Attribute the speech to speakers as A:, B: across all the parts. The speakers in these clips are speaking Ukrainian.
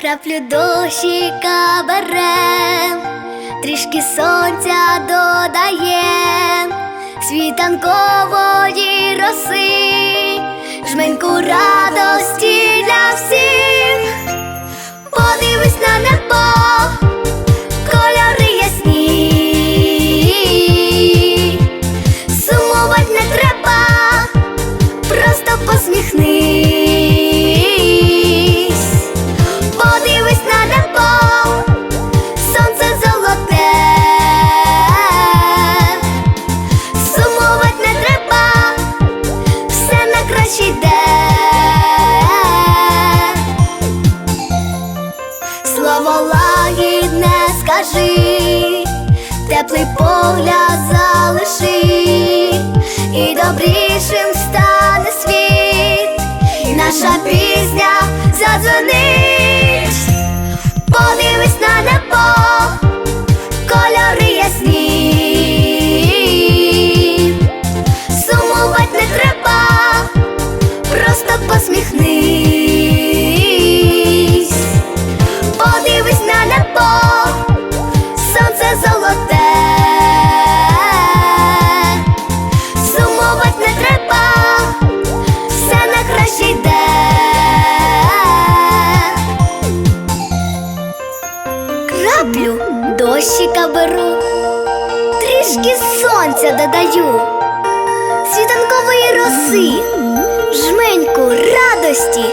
A: краплю дощика берем, трішки сонця додаєм, світанкової роси, жменьку радості для всіх, на. Слово лагідне скажи, теплий погляд дощика беру, трішки сонця додаю, світанкової роси, жменьку радості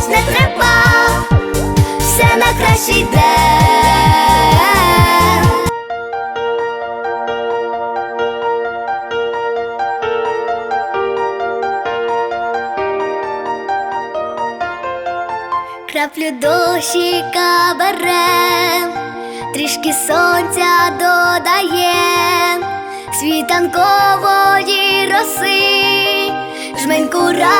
A: сумувать не треба, все на краще йде. Краплю дощика берем, трішки сонця додаєм, світанкової роси, жменьку радості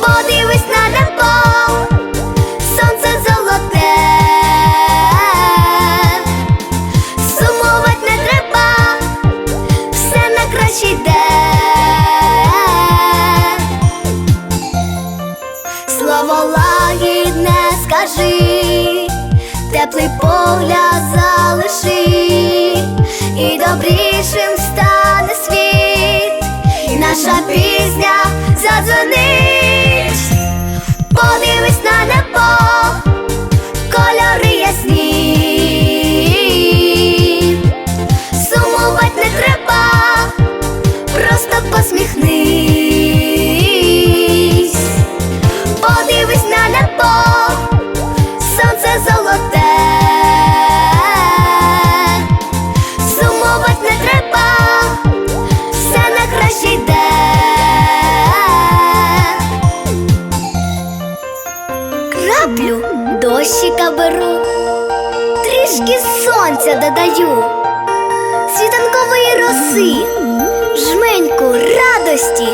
A: Подивись на небо, сонце золоте, сумувать не треба, все на краще йде. Слово лагідне скажи, теплий погляд залиши, дощика беру, трішки сонця додаю, світанкової роси, жменьку радості